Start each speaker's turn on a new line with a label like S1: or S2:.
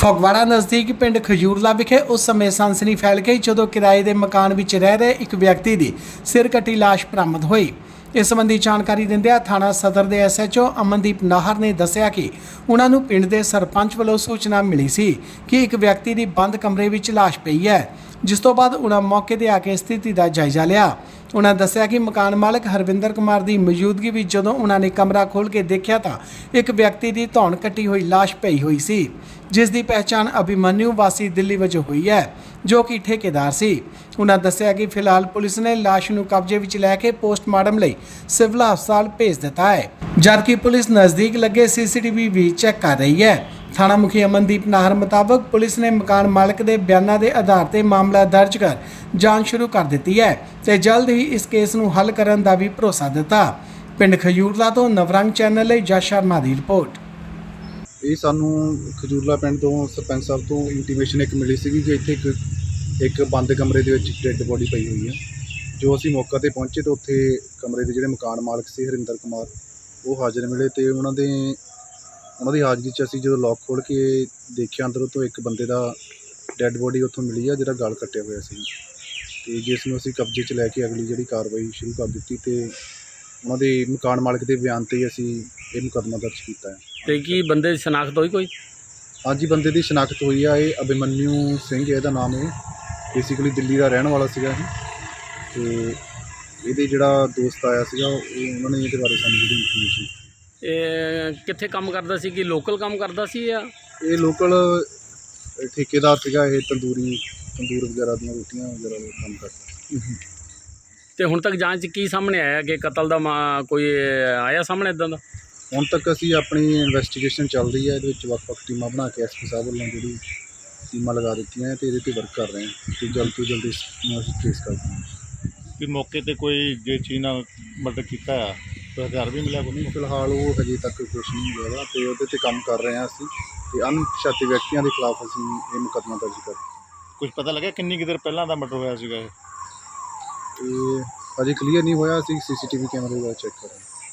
S1: ਫਗਵਾੜਾ ਨਜ਼ਦੀਕ ਪਿੰਡ ਖਜੂਰਲਾ ਵਿਖੇ ਉਸ ਸਮੇਂ ਸਨਸਨੀ ਫੈਲ ਗਈ ਜਦੋਂ ਕਿਰਾਏ ਦੇ ਮਕਾਨ ਵਿੱਚ ਰਹਿ ਰਹੇ ਇੱਕ ਵਿਅਕਤੀ ਦੀ ਸਿਰ ਕੱਟੀ ਲਾਸ਼ ਬਰਾਮਦ ਹੋਈ। ਇਸ ਸੰਬੰਧੀ ਜਾਣਕਾਰੀ ਦਿੰਦਿਆਂ ਥਾਣਾ ਸਦਰ ਦੇ ਐਸਐਚਓ ਅਮਨਦੀਪ ਨਾਹਰ ਨੇ ਦੱਸਿਆ ਕਿ ਉਹਨਾਂ ਨੂੰ ਪਿੰਡ ਦੇ ਸਰਪੰਚ ਵੱਲੋਂ ਸੂਚਨਾ ਮਿਲੀ ਸੀ ਕਿ ਇੱਕ ਵਿਅਕਤੀ ਦੀ ਬੰਦ ਕਮਰੇ ਵਿੱਚ ਲਾਸ਼ ਪਈ ਹੈ। ਜਿਸ ਤੋਂ ਬਾਅਦ ਉਹਨਾਂ ਮੌਕੇ ਤੇ ਆ ਕੇ ਸਥਿਤੀ ਦਾ ਜਾਇਜ਼ਾ ਲਿਆ। ਉਹਨਾਂ ਦੱਸਿਆ ਕਿ ਮਕਾਨ ਮਾਲਕ ਹਰਵਿੰਦਰ ਕੁਮਾਰ ਦੀ ਮੌਜੂਦਗੀ ਵਿੱਚ ਜਦੋਂ ਉਹਨਾਂ ਨੇ ਕਮਰਾ ਖੋਲ੍ਹ ਕੇ ਦੇਖਿਆ ਤਾਂ ਇੱਕ ਵਿਅਕਤੀ ਦੀ ਧੌਣ ਕੱਟੀ ਹੋਈ ਲਾਸ਼ ਪਈ ਹੋਈ ਸੀ, ਜਿਸ ਦੀ ਪਹਿਚਾਣ ਅਭਿਮਨਿਊ ਵਾਸੀ ਦਿੱਲੀ ਵਜੋਂ ਹੋਈ ਹੈ, ਜੋ ਕਿ ਠੇਕੇਦਾਰ ਸੀ। ਉਹਨਾਂ ਦੱਸਿਆ ਕਿ ਫਿਲਹਾਲ ਪੁਲਿਸ ਨੇ ਲਾਸ਼ ਨੂੰ ਕਬਜ਼ੇ ਵਿੱਚ ਲੈ ਕੇ ਪੋਸਟਮਾਰਟਮ ਲਈ ਸਿਵਲ ਹਸਪਤਾਲ ਭੇਜ ਦਿੱਤਾ ਹੈ। ਜਦਕਿ ਪੁਲਿਸ ਨਜ਼ਦੀਕ ਲੱਗੇ ਸੀਸੀਟੀਵੀ ਵੀ ਚੈੱਕ ਕਰ ਰਹੀ ਹੈ ਥਾਣਾ ਮੁਖੀ ਅਮਨਦੀਪ ਨਾਹਰ ਮੁਤਾਬਕ ਪੁਲਿਸ ਨੇ ਮਕਾਨ ਮਾਲਕ ਦੇ ਬਿਆਨਾਂ ਦੇ ਆਧਾਰ ਤੇ ਮਾਮਲਾ ਦਰਜ ਕਰ ਜਾਂਚ ਸ਼ੁਰੂ ਕਰ ਦਿੱਤੀ ਹੈ ਤੇ ਜਲਦ ਹੀ ਇਸ ਕੇਸ ਨੂੰ ਹੱਲ ਕਰਨ ਦਾ ਵੀ ਭਰੋਸਾ ਦਿੱਤਾ। ਪਿੰਡ ਖਜੂਰਲਾ ਤੋਂ ਨਵਰੰਗ ਚੈਨਲ ਲਈ ਜਸ ਸ਼ਰਮਾ ਦੀ ਰਿਪੋਰਟ।
S2: ਇਹ ਸਾਨੂੰ ਖਜੂਰਲਾ ਪਿੰਡ ਤੋਂ ਸਰਪੰਚ ਸਾਹਿਬ ਤੋਂ ਇੰਟੀਮੇਸ਼ਨ ਇੱਕ ਮਿਲੀ ਸੀਗੀ ਕਿ ਇੱਥੇ ਇੱਕ ਇੱਕ ਬੰਦ ਕਮਰੇ ਦੇ ਵਿੱਚ ਡੈੱਡ ਬੋਡੀ ਪਈ ਹੋਈ ਹੈ ਜੋ ਅਸੀਂ ਮੌਕਾ ਤੇ ਪਹੁੰਚੇ ਤਾਂ ਉੱਥੇ ਕਮਰੇ ਦੇ ਜਿਹੜੇ ਮਕਾਨ ਮਾਲਕ ਸੀ ਹਰਿੰਦਰ ਕੁਮਾਰ, ਉਹ ਹਾਜ਼ਰ ਮਿਲੇ ਤੇ ਉਹਨਾਂ ਦੇ ਉਹਨਾਂ ਦੀ ਹਾਜ਼ਰੀ 'ਚ ਅਸੀਂ ਜਦੋਂ ਲੋਕ ਖੋਲ੍ਹ ਕੇ ਦੇਖਿਆ ਅੰਦਰੋਂ ਤੋਂ ਇੱਕ ਬੰਦੇ ਦਾ ਡੈੱਡ ਬੋਡੀ ਉੱਥੋਂ ਮਿਲੀ ਆ ਜਿਹੜਾ ਗਲ ਕੱਟਿਆ ਹੋਇਆ ਸੀ। ਤੇ ਜਿਸ ਨੂੰ ਅਸੀਂ ਕਬਜ਼ੇ 'ਚ ਲੈ ਕੇ ਅਗਲੀ ਜਿਹੜੀ ਕਾਰਵਾਈ ਸ਼ੁਰੂ ਕਰ ਦਿੱਤੀ ਤੇ ਉਹਨਾਂ ਦੇ ਮਕਾਨ ਮਾਲਕ ਦੇ ਬਿਆਨ ਤੇ ਹੀ ਅਸੀਂ ਇਹ ਮੁਕੱਦਮਾ ਦਰਜ ਕੀਤਾ ਹੈ।
S3: ਤੇ ਕੀ ਬੰਦੇ ਦੀ ਸ਼ਨਾਖਤ ਹੋਈ ਕੋਈ?
S2: ਅੱਜ ਹੀ ਬੰਦੇ ਦੀ ਸ਼ਨਾਖਤ ਹੋਈ ਆ। ਇਹ ਅਭਿਮਨਿਊ ਸਿੰਘ ਇਹਦਾ ਨਾਮ ਹੈ ਬੇਸਿਕਲੀ ਦਿੱਲੀ ਦਾ ਰਹਿਣ ਵਾਲਾ ਸੀਗਾ ਇਹ। ਤੇ ਇਹਦੇ ਜਿਹੜਾ ਦੋਸਤ ਆਇਆ ਸੀਗਾ ਉਹ ਉਹਨਾਂ ਨੇ ਇਹਦੇ ਬਾਰੇ ਸਾਨੂੰ ਜਿਹੜੀ ਇਨਫੋਰਮੇਸ਼ਨ
S3: ਇਹ ਕਿੱਥੇ ਕੰਮ ਕਰਦਾ ਸੀ? ਕਿ ਲੋਕਲ ਕੰਮ ਕਰਦਾ ਸੀ ਜਾਂ?
S2: ਇਹ ਲੋਕਲ ਠੇਕੇਦਾਰ ਸੀਗਾ ਇਹ ਤੰਦੂਰੀ ਤੰਦੂਰ ਵਗੈਰਾ ਦੀਆਂ ਰੋਟੀਆਂ ਵਗੈਰਾ ਦਾ ਕੰਮ ਕਰਦਾ
S3: ਤੇ ਹੁਣ ਤੱਕ ਜਾਂਚ 'ਚ ਕੀ ਸਾਹਮਣੇ ਆਇਆ ਕਿ ਕਤਲ ਦਾ ਮਾ- ਕੋਈ ਆਇਆ ਸਾਹਮਣੇ ਇਦਾਂ ਦਾ?
S2: ਹੁਣ ਤੱਕ ਅਸੀਂ ਆਪਣੀ ਇਨਵੈਸਟੀਗੇਸ਼ਨ ਚੱਲ ਰਹੀ ਹੈ ਇਹਦੇ ਵਿੱਚ ਵੱਖ-ਵੱਖ ਟੀਮਾਂ ਬਣਾ ਕੇ ਐਸਪੀ ਸਾਹਿਬ ਵੱਲੋਂ ਜਿਹੜੀ ਟੀਮਾਂ ਲਗਾ ਦਿੱਤੀਆਂ ਹੈ ਤੇ ਇਹਦੇ ਤੇ ਵਰਕ ਕਰ ਰਹੇ ਹਾਂ। ਤੇ ਜਲਦ ਤੋਂ ਜਲਦ ਇਸ ਨੂੰ ਅਸੀਂ ਟ੍ਰੇਸ ਕਰਦੇ ਹਾਂ
S4: ਵੀ ਮੌਕੇ ਤੇ ਕੋਈ ਜੇ ਚੀਜ਼ ਨਾਲ ਮਰਡਰ ਕੀਤਾ ਆ? ਤਾਂ ਹਥਿਆਰ ਵੀ ਮਿਲਿਆ ਕੋਈ? ਨਹੀਂ
S2: ਫਿਲਹਾਲ ਉਹ ਹਜੇ ਤੱਕ ਕੁਝ ਨਹੀਂ ਮਿਲਿਆ ਤੇ ਉਹਦੇ ਤੇ ਕੰਮ ਕਰ ਰਹੇ ਹਾਂ ਅਸੀਂ ਤੇ ਅਣਪਛਾਤੇ ਵਿਅਕਤੀਆਂ ਦੇ ਖਿਲਾਫ ਅਸੀਂ ਇਹ ਮੁਕੱਦਮਾ ਦਰਜ ਕਰ
S4: ਕੁਝ ਪਤਾ ਲੱਗਿਆ ਕਿੰਨੀ ਕੁ ਦੇਰ ਪਹਿਲਾਂ ਦਾ ਮਰਡਰ ਹੋਇਆ ਸੀਗਾ ਇਹ?
S2: ਤੇ ਹਜੇ ਕਲੀਅਰ ਨਹੀਂ ਹੋਇਆ ਅਸੀਂ ਸੀਸੀਟੀਵੀ ਕੈਮਰੇ ਦਾ ਚੈੱਕ ਕਰ ਰਹੇ ਹਾਂ।